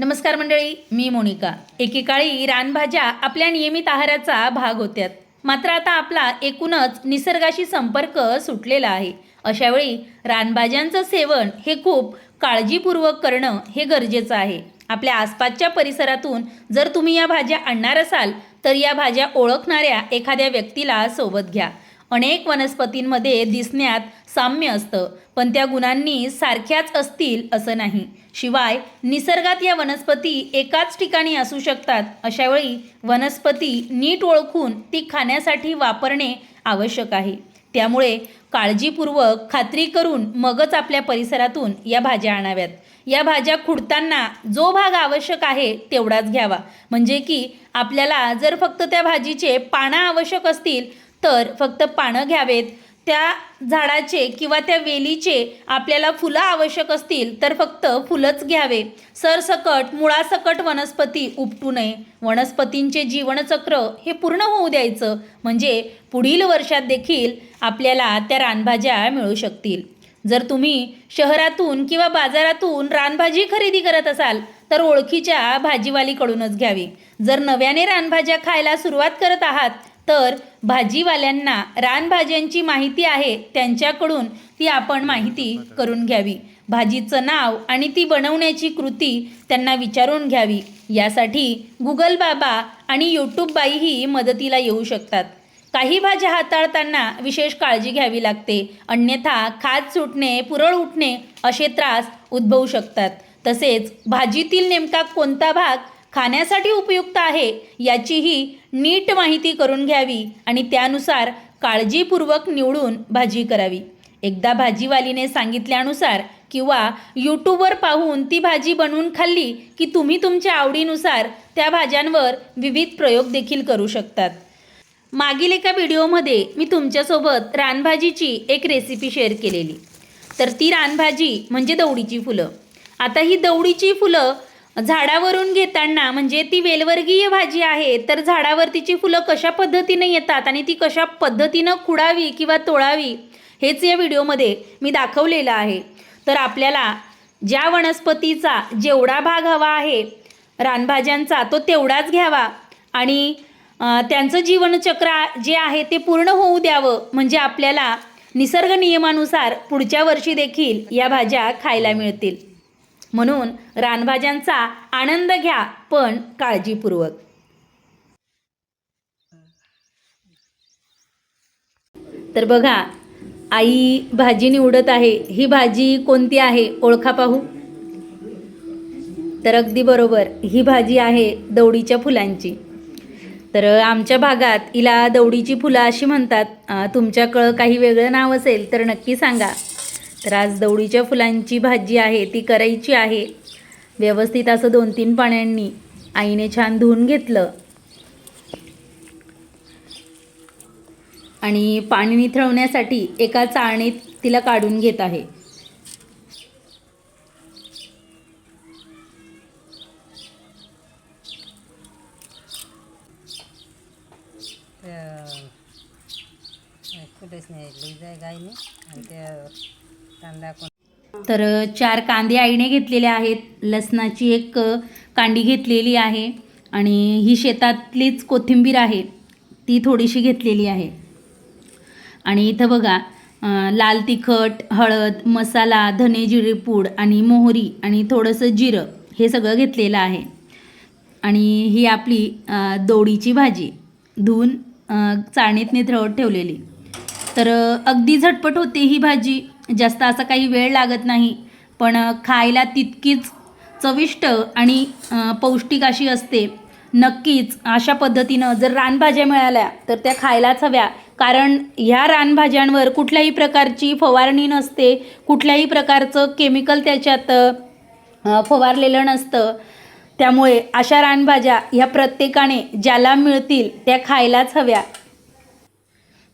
नमस्कार मंडळी मी मोनिका. एकेकाळी रानभाज्या आपल्या नियमित आहाराचा भाग होत्यात. मात्र आता आपला एकूणच निसर्गाशी संपर्क सुटलेला आहे. अशावेळी रानभाज्यांचं सेवन हे खूप काळजीपूर्वक करणं हे गरजेचं आहे. आपल्या आसपासच्या परिसरातून जर तुम्ही या भाज्या आणणार असाल तर या भाज्या ओळखणाऱ्या एखाद्या व्यक्तीला सोबत घ्या. अनेक वनस्पतींमध्ये दिसण्यात साम्य असतं पण त्या गुणांनी सारख्याच असतील असं नाही. शिवाय निसर्गात या वनस्पती एकाच ठिकाणी असू शकतात अशावेळी वनस्पती नीट ओळखून ती खाण्यासाठी वापरणे आवश्यक आहे. त्यामुळे काळजीपूर्वक खात्री करून मगच आपल्या परिसरातून या भाज्या आणाव्यात. या भाज्या खुडताना जो भाग आवश्यक आहे तेवढाच घ्यावा. म्हणजे की आपल्याला जर फक्त त्या भाजीचे पानं आवश्यक असतील तर फक्त पानं घ्यावेत. त्या झाडाचे किंवा त्या वेलीचे आपल्याला फुलं आवश्यक असतील तर फक्त फुलंच घ्यावे. सरसकट मुळासकट वनस्पती उपटू नये. वनस्पतींचे जीवनचक्र हे पूर्ण होऊ द्यायचं. म्हणजे पुढील वर्षात देखील आपल्याला त्या रानभाज्या मिळू शकतील. जर तुम्ही शहरातून किंवा बाजारातून रानभाजी खरेदी करत असाल तर ओळखीच्या भाजीवालीकडूनच घ्यावी. जर नव्याने रानभाज्या खायला सुरुवात करत आहात तर भाजीवाल्यांना रानभाज्यांची माहिती आहे त्यांच्याकडून ती आपण माहिती करून घ्यावी. भाजीचं नाव आणि ती बनवण्याची कृती त्यांना विचारून घ्यावी. यासाठी गुगल बाबा आणि यूट्यूब बाईही मदतीला येऊ शकतात. काही भाज्या हाताळताना विशेष काळजी घ्यावी लागते. अन्यथा खाज सुटणे पुरळ उठणे असे त्रास उद्भवू शकतात. तसेच भाजीतील नेमका कोणता भाग खाण्यासाठी उपयुक्त आहे याचीही नीट माहिती करून घ्यावी आणि त्यानुसार काळजीपूर्वक निवडून भाजी करावी. एकदा भाजीवालीने सांगितल्यानुसार किंवा यूट्यूबवर पाहून ती भाजी बनवून खाल्ली की तुम्ही तुमच्या आवडीनुसार त्या भाज्यांवर विविध प्रयोग देखील करू शकतात. मागील एका व्हिडिओमध्ये मी तुमच्यासोबत रानभाजीची एक रेसिपी शेअर केलेली. तर ती रानभाजी म्हणजे दवडीची फुलं. आता ही दवडीची फुलं झाडावरून घेताना म्हणजे ती वेलवर्गीय भाजी आहे तर झाडावर तिची फुलं कशा पद्धतीनं येतात आणि ती कशा पद्धतीनं खुडावी किंवा तोळावी हेच या व्हिडिओमध्ये मी दाखवलेलं आहे. तर आपल्याला ज्या वनस्पतीचा जेवढा भाग हवा आहे रानभाज्यांचा तो तेवढाच घ्यावा आणि त्यांचं जीवनचक्र जे आहे ते पूर्ण होऊ द्यावं म्हणजे आपल्याला निसर्ग नियमानुसार पुढच्या वर्षी देखील या भाज्या खायला मिळतील. म्हणून रानभाज्यांचा आनंद घ्या पण काळजीपूर्वक. तर बघा आई भाजी निवडत आहे. ही भाजी कोणती आहे? ओळखा पाहू. तर अगदी बरोबर ही भाजी आहे दवडीच्या फुलांची. तर आमच्या भागात हिला दवडीची फुलं अशी म्हणतात. तुमच्याकडं काही वेगळं नाव असेल तर नक्की सांगा. तर आज दवडीच्या फुलांची भाजी आहे ती करायची आहे. व्यवस्थित असं दोन तीन पाण्यांनी आईने छान धुवून घेतलं. आणि पाणी निथळवण्यासाठी एका चाळणीत तिला काढून घेत आहे. कुठेच नाही लई जाय आणि त्या कांदा तर चार कांदे आईने घेतलेले आहेत. लसणाची एक कांडी घेतलेली आहे. आणि ही शेतातलीच कोथिंबीर आहे. ती थोडीशी घेतलेली आहे. आणि इथं बघा लाल तिखट हळद मसाला धने जिरे पूड आणि मोहरी आणि थोडंसं जिरं हे सगळं घेतलेलं आहे. आणि ही आपली दोडीची भाजी. धुवून चाळणीत निथळवत ठेवलेली. तर अगदी झटपट होते ही भाजी. जास्त असा काही वेळ लागत नाही. पण खायला तितकीच चविष्ट आणि पौष्टिक अशी असते. नक्कीच अशा पद्धतीनं जर रानभाज्या मिळाल्या तर त्या खायलाच हव्या. कारण ह्या रानभाज्यांवर कुठल्याही प्रकारची फवारणी नसते. कुठल्याही प्रकारचं केमिकल त्याच्यात फवारलेलं नसतं. त्यामुळे अशा रानभाज्या ह्या प्रत्येकाने ज्याला मिळतील त्या खायलाच हव्या.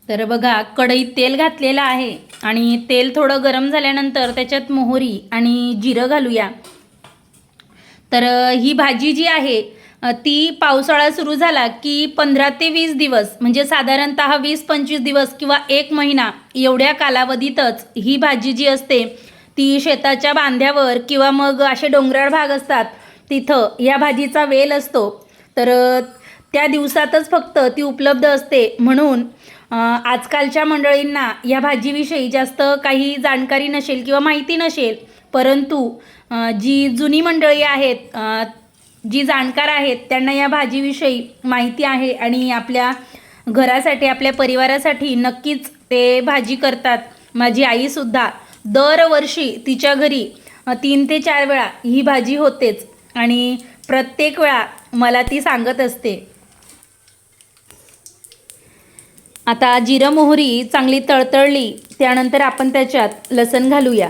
तर बघा कढईत तेल घातलेलं आहे आणि तेल थोडं गरम झाल्यानंतर त्याच्यात मोहरी आणि जिरं घालूया. तर ही भाजी जी आहे ती पावसाळा सुरू झाला की पंधरा ते वीस दिवस म्हणजे साधारणत वीस पंचवीस दिवस किंवा एक महिना एवढ्या कालावधीतच ही भाजी जी असते ती शेताच्या बांध्यावर किंवा मग असे डोंगराळ भाग असतात तिथं या भाजीचा वेल असतो. तर त्या दिवसातच फक्त ती उपलब्ध असते. म्हणून आजकालच्या मंडळींना या भाजीविषयी जास्त काही जाणकारी नसेल किंवा माहिती नसेल परंतु जी जुनी मंडळी आहेत जी जाणकार आहेत त्यांना या भाजीविषयी माहिती आहे आणि आपल्या घरासाठी आपल्या परिवारासाठी नक्कीच ते भाजी करतात. माझी आईसुद्धा दरवर्षी तिच्या घरी तीन ते चार वेळा ही भाजी होतेच आणि प्रत्येक वेळा मला ती सांगत असते. आता जिरं मोहरी चांगली तळतळली त्यानंतर आपण त्याच्यात लसण घालूया.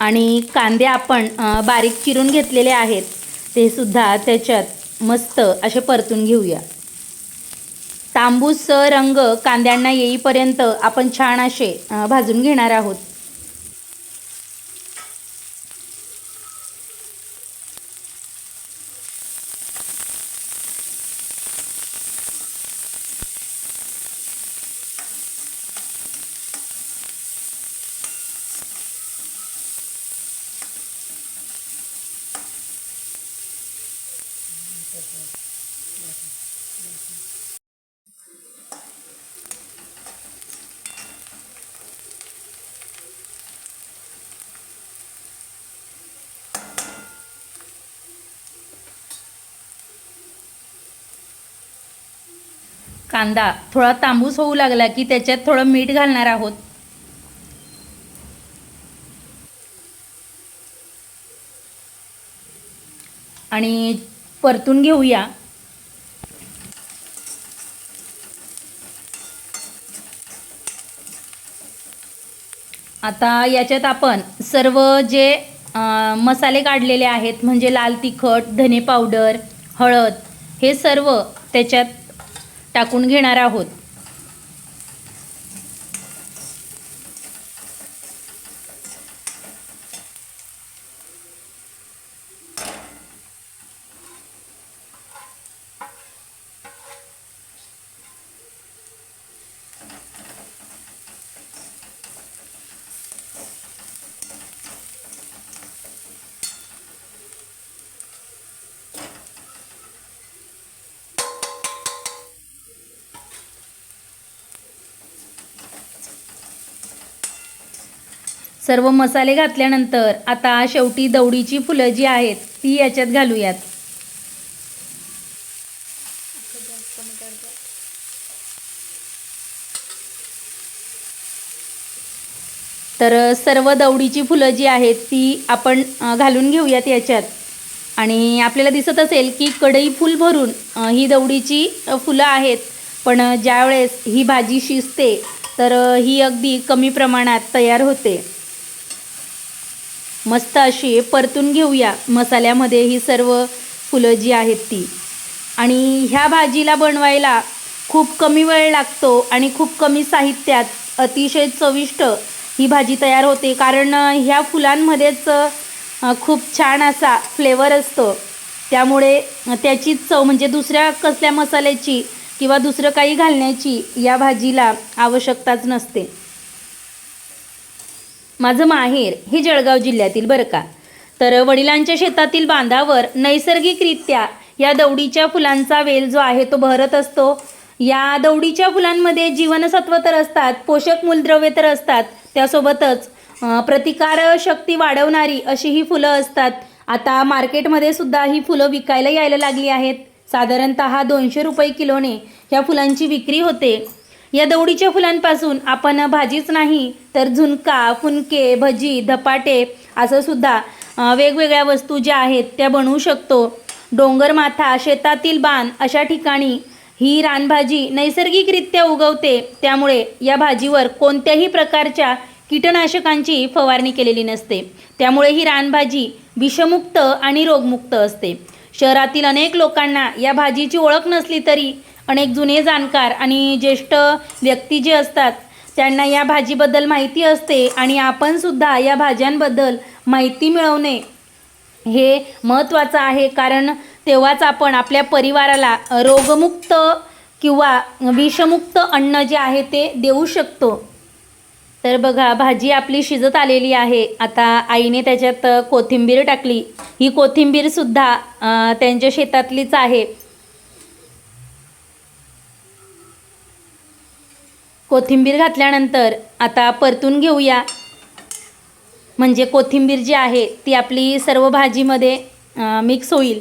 आणि कांदे आपण बारीक चिरून घेतलेले आहेत ते सुद्धा त्याच्यात मस्त असे परतून घेऊया. तांबूस रंग कांद्यांना येईपर्यंत आपण छान असे भाजून घेणार आहोत. कांदा थोडा तांबूस होऊ लागला की त्याच्यात थोडं मीठ घालणार आहोत. आणि परतून घेऊया. आता याच्यात आपण सर्व जे मसाले काढलेले आहेत म्हणजे लाल तिखट धने पावडर हळद हे सर्व त्याच्यात टाकून घेणार आहोत. सर्व मसाले घातल्यानंतर आता शेवटी दवडीची फुलं जी आहेत ती याच्यात घालूयात. तर सर्व दवडीची फुलं जी आहेत ती आपण घालून घेऊयात याच्यात. आणि आपल्याला दिसत असेल की कढई फुल भरून ही दवडीची फुलं आहेत. पण ज्यावेळेस ही भाजी शिजते तर ही अगदी कमी प्रमाणात तयार होते. मस्त अशी परतून घेऊया. मसाल्यामध्ये ही सर्व फुलं जी आहेत ती. आणि ह्या भाजीला बनवायला खूप कमी वेळ लागतो आणि खूप कमी साहित्यात अतिशय चविष्ट ही भाजी तयार होते. कारण ह्या फुलांमध्येच खूप छान असा फ्लेवर असतो. त्यामुळे त्याची चव म्हणजे दुसऱ्या कसल्या मसाल्याची किंवा दुसरं काही घालण्याची या भाजीला आवश्यकताच नसते. माझं माहेर हे जळगाव जिल्ह्यातील बरं का. तर वडिलांच्या शेतातील बांधावर नैसर्गिकरित्या या दवडीच्या फुलांचा वेल जो आहे तो भरत असतो. या दवडीच्या फुलांमध्ये जीवनसत्व तर असतात पोषक मूलद्रव्ये तर असतात. त्यासोबतच प्रतिकार शक्ती वाढवणारी अशी ही फुलं असतात. आता मार्केटमध्ये सुद्धा ही फुलं विकायला यायला लागली आहेत. साधारणतः दोनशे रुपये किलोने ह्या फुलांची विक्री होते. या दवडीच्या फुलांपासून आपण भाजीच नाही तर झुणका फुनके भजी धपाटे असं सुद्धा वेगवेगळ्या वस्तू ज्या आहेत त्या बनवू शकतो. डोंगरमाथा शेतातील बाण अशा ठिकाणी ही रानभाजी नैसर्गिकरित्या उगवते. त्यामुळे या भाजीवर कोणत्याही प्रकारच्या कीटकनाशकांची फवारणी केलेली नसते. त्यामुळे ही रानभाजी विषमुक्त आणि रोगमुक्त असते. शहरातील अनेक लोकांना या भाजीची ओळख नसली तरी अनेक जुने जाणकार आणि ज्येष्ठ व्यक्ती जे असतात त्यांना या भाजीबद्दल माहिती असते आणि आपणसुद्धा या भाज्यांबद्दल माहिती मिळवणे हे महत्त्वाचं आहे. कारण तेव्हाच आपण आपल्या परिवाराला रोगमुक्त किंवा विषमुक्त अन्न जे आहे ते देऊ शकतो. तर बघा भाजी आपली शिजत आलेली आहे. आता आईने त्याच्यात कोथिंबीर टाकली. ही कोथिंबीरसुद्धा त्यांच्या शेतातलीच आहे. कोथिंबीर घातल्यानंतर आता परतून घेऊया. म्हणजे कोथिंबीर जी आहे ती आपली सर्व भाजीमध्ये मिक्स होईल.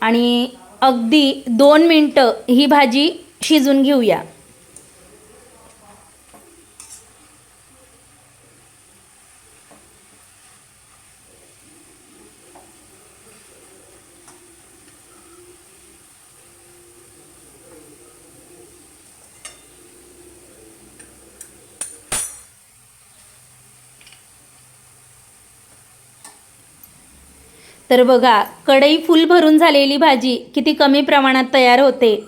आणि अगदी दोन मिनटं ही भाजी शिजून घेऊया. तर बघा कढई फुल भरून झालेली भाजी किती कमी प्रमाणात तयार होते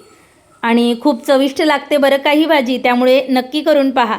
आणि खूप चविष्ट लागते बरं का ही भाजी त्यामुळे नक्की करून पहा.